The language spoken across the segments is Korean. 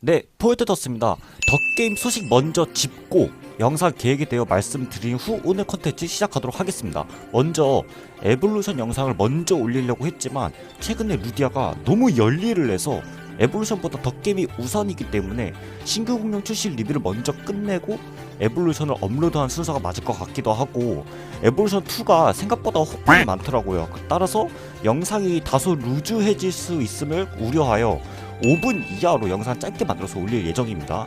네, 포인트 떴습니다. 덕게임 소식 먼저 짚고 영상 계획에 대해 말씀드린 후 오늘 컨텐츠 시작하도록 하겠습니다. 먼저 에볼루션 영상을 먼저 올리려고 했지만 최근에 루디아가 너무 열일을 해서 에볼루션보다 덕게임이 우선이기 때문에 신규 공룡 출시 리뷰를 먼저 끝내고 에볼루션을 업로드한 순서가 맞을 것 같기도 하고 에볼루션 2가 생각보다 호감이 많더라고요. 따라서 영상이 다소 루즈해질 수 있음을 우려하여 5분 이하로 영상 짧게 만들어서 올릴 예정입니다.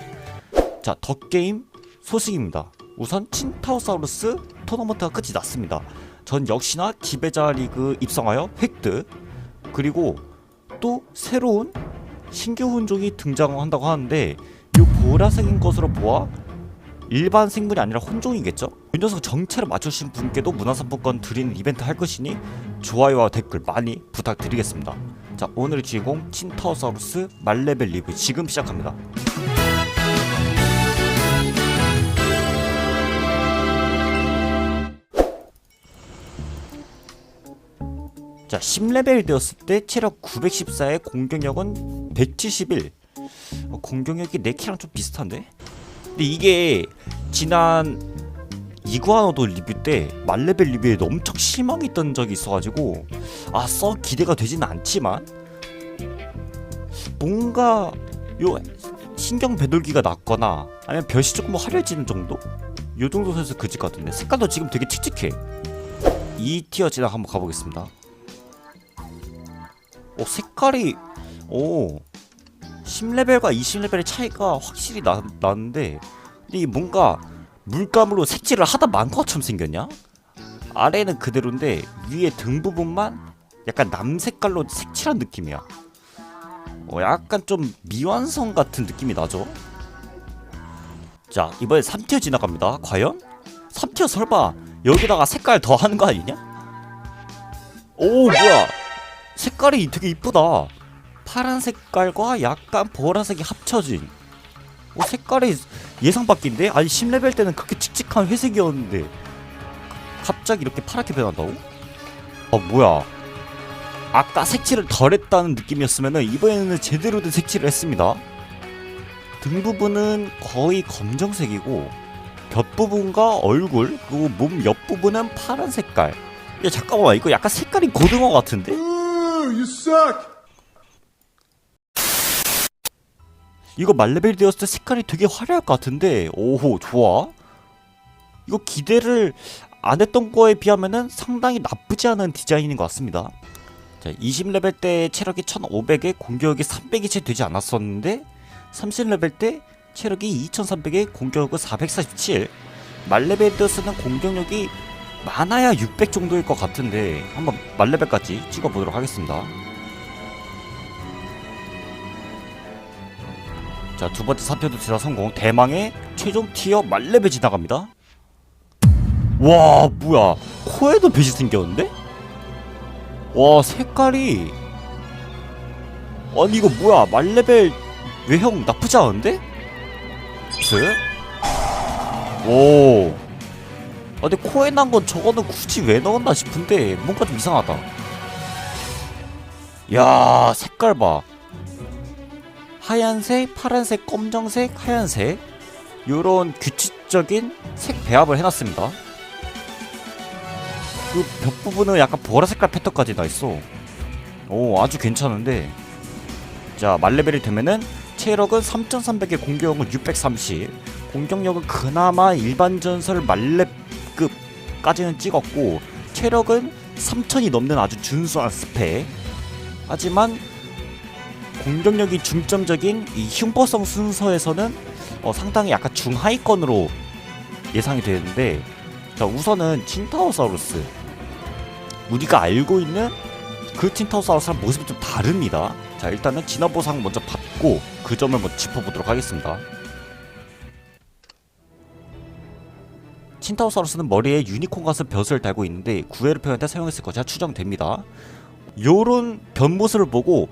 자, 덕게임 소식입니다. 우선 친타우사우루스 토너먼트가 끝이 났습니다. 전 역시나 지배자 리그 입성하여 획득 그리고 또 새로운 신규 혼종이 등장한다고 하는데 이 보라색인 것으로 보아 일반 생물이 아니라 혼종이겠죠? 이 녀석 정체를 맞추신 분께도 문화상품권 드리는 이벤트 할 것이니 좋아요와 댓글 많이 부탁드리겠습니다. 자 오늘의 주인공 친타우사우루스 말레벨 리뷰 지금 시작합니다. 자 10레벨 되었을 때 체력 914에 공격력은 171 어, 공격력이 내 키랑 좀 비슷한데? 근데 이게 지난 이구아노도 리뷰 때 말레벨 리뷰에도 엄청 실망했던 적이 있어가지고 아써 기대가 되지는 않지만 뭔가 요 신경 배돌기가 낮거나 아니면 벼이 조금 화려해지는 정도? 요 정도 선에서 그지 같은데 색깔도 지금 되게 칙칙해 2티어 지나 한번 가보겠습니다 오 색깔이 오 10레벨과 20레벨의 차이가 확실히 나, 나는데 근데 이 뭔가 물감으로 색칠을 하다 만 것처럼 생겼냐? 아래는 그대로인데 위에 등 부분만 약간 남색깔로 색칠한 느낌이야 어, 약간 좀 미완성 같은 느낌이 나죠? 자 이번에 3티어 지나갑니다 과연? 3티어 설마 여기다가 색깔 더 하는 거 아니냐? 오 뭐야 색깔이 되게 이쁘다 파란 색깔과 약간 보라색이 합쳐진 어, 색깔이 예상 밖인데? 아니 10레벨 때는 그렇게 칙칙한 회색이었는데 갑자기 이렇게 파랗게 변한다고? 어 뭐야 아까 색칠을 덜 했다는 느낌이었으면 이번에는 제대로 된 색칠을 했습니다 등 부분은 거의 검정색이고 곁 부분과 얼굴 그리고 몸 옆부분은 파란 색깔 야 잠깐만 이거 약간 색깔이 고등어 같은데? you 이거 말레벨 되었을 때 색깔이 되게 화려할 것 같은데. 오호 좋아. 이거 기대를 안 했던 거에 비하면은 상당히 나쁘지 않은 디자인인 것 같습니다. 자 20레벨 때 체력이 1500에 공격력이 300이 채 되지 않았었는데 30레벨 때 체력이 2300에 공격력은 447 말레벨 되었을 때는 공격력이 많아야 600 정도일 것 같은데 한번 말레벨까지 찍어보도록 하겠습니다 자, 두 번째 사표도 지나 성공. 대망의 최종 티어 말레벨 지나갑니다. 와, 뭐야. 코에도 빛이 생겼는데? 와, 색깔이. 아니, 이거 뭐야. 말레벨 외형 나쁘지 않은데? 스? 오. 아, 근데 코에 난 건 저거는 굳이 왜 넣었나 싶은데, 뭔가 좀 이상하다. 야, 색깔 봐. 하얀색, 파란색, 검정색, 하얀색 요런 규칙적인 색 배합을 해놨습니다. 그 벽 부분은 약간 보라색깔 패턴까지 나 있어. 오 아주 괜찮은데. 자 말레벨이 되면은 체력은 3300에 공격력은 630 공격력은 그나마 일반 전설 말렙급까지는 찍었고 체력은 3000이 넘는 아주 준수한 스펙. 하지만 공격력이 중점적인 이 흉버성 순서에서는 어, 상당히 약간 중하위권으로 예상이 되는데 자 우선은 틴타우사우루스. 우리가 알고 있는 그 틴타우사우루스랑 모습이 좀 다릅니다. 자 일단은 진화 보상 먼저 받고 그 점을 먼저 짚어보도록 하겠습니다. 틴타우사우루스는 머리에 유니콘 같은 벼슬을 달고 있는데 구애를 표현할 때 사용했을 것이라 추정됩니다. 요런 변 모습을 보고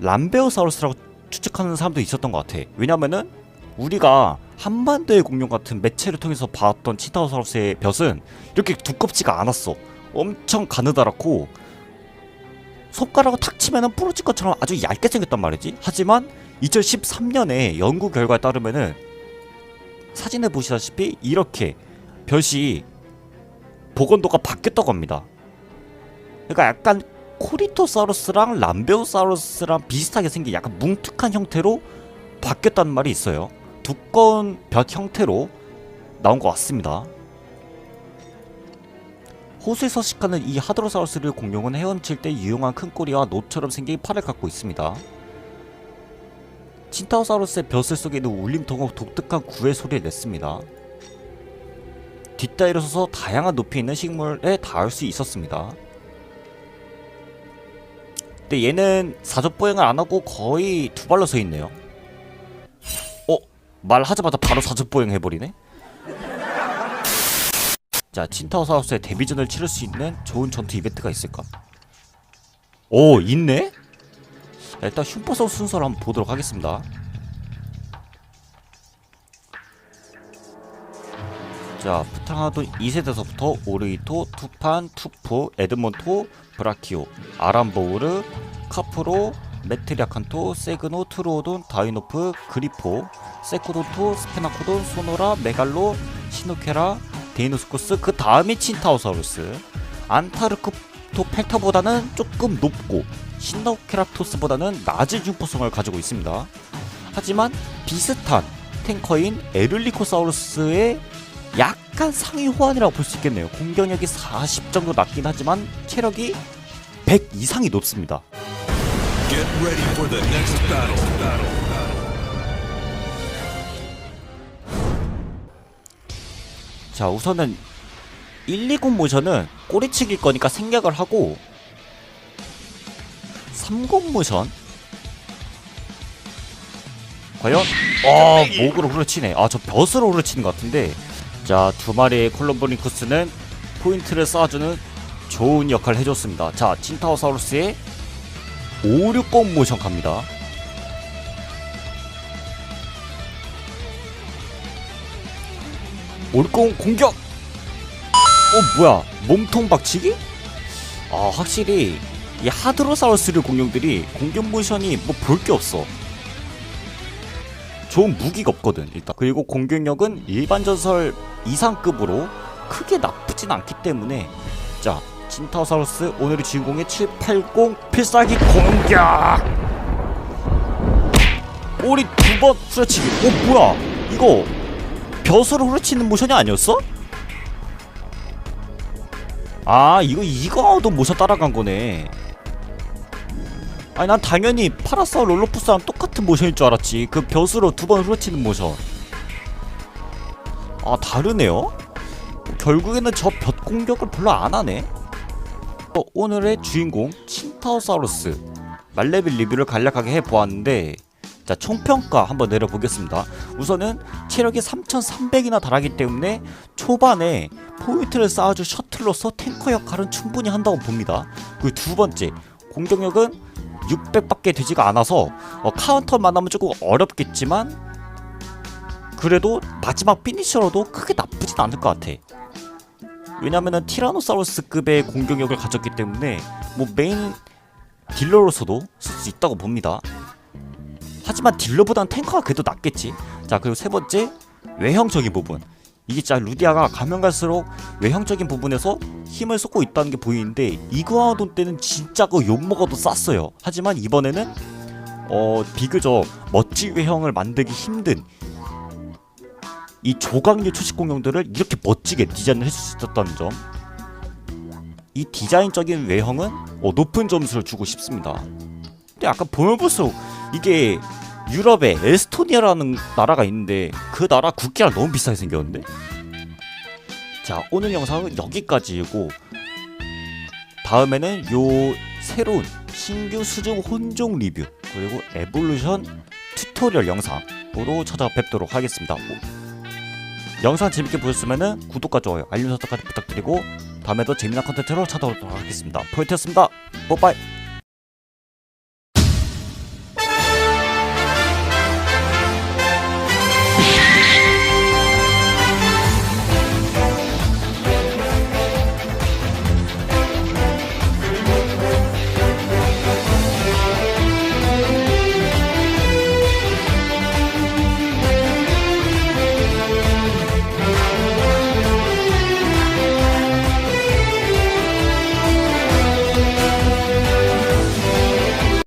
람베오사우루스라고 추측하는 사람도 있었던 것 같아. 왜냐면은 우리가 한반도의 공룡 같은 매체를 통해서 봤던 치타우사우루스의 볕은 이렇게 두껍지가 않았어. 엄청 가느다랗고 손가락을 탁 치면은 부러질 것처럼 아주 얇게 생겼단 말이지. 하지만 2013년에 연구 결과에 따르면은 사진에 보시다시피 이렇게 벼시 복원도가 바뀌었다고 합니다. 그러니까 약간 코리토사우루스랑 람베오사우루스랑 비슷하게 생긴 약간 뭉툭한 형태로 바뀌었다는 말이 있어요. 두꺼운 벼 형태로 나온 것 같습니다. 호수에 서식하는 이 하드로사우루스를 공룡은 헤엄칠 때 유용한 큰 꼬리와 노처럼 생긴 팔을 갖고 있습니다. 친타우사우루스의 벼슬 속에 있는 울림통은 독특한 구의 소리를 냈습니다. 뒷다리로 서서 다양한 높이에 있는 식물에 닿을 수 있었습니다. 근데 얘는 사족보행을 안 하고 거의 두 발로 서 있네요. 어? 말하자마자 바로 사족보행 해버리네? 자, 친타우사우스의 데뷔전을 치를 수 있는 좋은 전투 이벤트가 있을까? 오, 있네? 자, 일단 슈퍼성 순서를 한번 보도록 하겠습니다. 자, 부탕하돈 2세대서부터 오르이토, 투판, 투포, 에드몬토, 브라키오, 아람보우르, 카프로, 메트리아칸토, 세그노, 트루오돈, 다이노프, 그리포, 세코돈토, 스페나코돈, 소노라, 메갈로, 시노케라, 데이노스코스, 그 다음이 친타우사우루스. 안타르크토 펠타보다는 조금 높고 신노케라토스보다는 낮은 흉포성을 가지고 있습니다. 하지만 비슷한 탱커인 에를리코사우루스의 약간 상위 호환이라고 볼 수 있겠네요. 공격력이 40 정도 낮긴 하지만 체력이 100 이상이 높습니다. 자 우선은 120 모션은 꼬리치기일 거니까 생략을 하고 30 모션 과연 어 목으로 후려치네 아 저 벼스로 후려치는 것 같은데 자 두 마리의 콜럼보니쿠스는 포인트를 쌓아주는 좋은 역할을 해줬습니다. 자 찐타우사우루스의 560 모션 갑니다. 올공 공격! 어 뭐야? 몸통 박치기? 아 확실히 이 하드로사우루스류 공룡들이 공격 모션이 뭐 볼 게 없어 좋은 무기가 없거든 일단. 그리고 공격력은 일반 전설 이상급으로 크게 나쁘진 않기 때문에 자 진타우사우루스 오늘의 주인공의 780 필살기 공격! 오리 두 번 후려치기. 어 뭐야? 이거 벼슬을 후려치는 모션이 아니었어? 아 이거 이거도 모션 따라간 거네 아니 난 당연히 파라사우 롤로푸스랑 똑같은 모션일 줄 알았지. 그 벼슬로 두 번 후려치는 모션. 아 다르네요? 결국에는 저 볕 공격을 별로 안 하네. 어, 오늘의 주인공 친타우사우루스. 말레빌 리뷰를 간략하게 해보았는데 자 총평가 한번 내려보겠습니다. 우선은 체력이 3300이나 달하기 때문에 초반에 포인트를 쌓아줄 셔틀로서 탱커 역할은 충분히 한다고 봅니다. 그리고 두 번째 공격력은 600밖에 되지가 않아서 어, 카운터만 하면 조금 어렵겠지만 그래도 마지막 피니셔로도 크게 나쁘진 않을 것 같아 왜냐면은 티라노사우루스급의 공격력을 가졌기 때문에 뭐 메인 딜러로서도 쓸 수 있다고 봅니다 하지만 딜러보단 탱커가 그래도 낫겠지. 자 그리고 세 번째 외형적인 부분. 이게 진짜 루디아가 가면 갈수록 외형적인 부분에서 힘을 쏟고 있다는 게 보이는데 이구아돈 때는 진짜 그 욕먹어도 쌌어요. 하지만 이번에는 어 비교적 멋진 외형을 만들기 힘든 이 조각류 초식 공룡들을 이렇게 멋지게 디자인을 해줄 수 있었다는 점. 이 디자인적인 외형은 어, 높은 점수를 주고 싶습니다. 근데 약간 보면 볼수록 이게 유럽에 에스토니아라는 나라가 있는데 그 나라 국기랑 너무 비슷하게 생겼는데? 자 오늘 영상은 여기까지이고 다음에는 요 새로운 신규 수중 혼종 리뷰 그리고 에볼루션 튜토리얼 영상으로 찾아뵙도록 하겠습니다. 영상 재밌게 보셨으면 구독과 좋아요 알림 설정까지 부탁드리고 다음에도 재미난 컨텐츠로 찾아오도록 하겠습니다. 포인트였습니다. 뽀빠이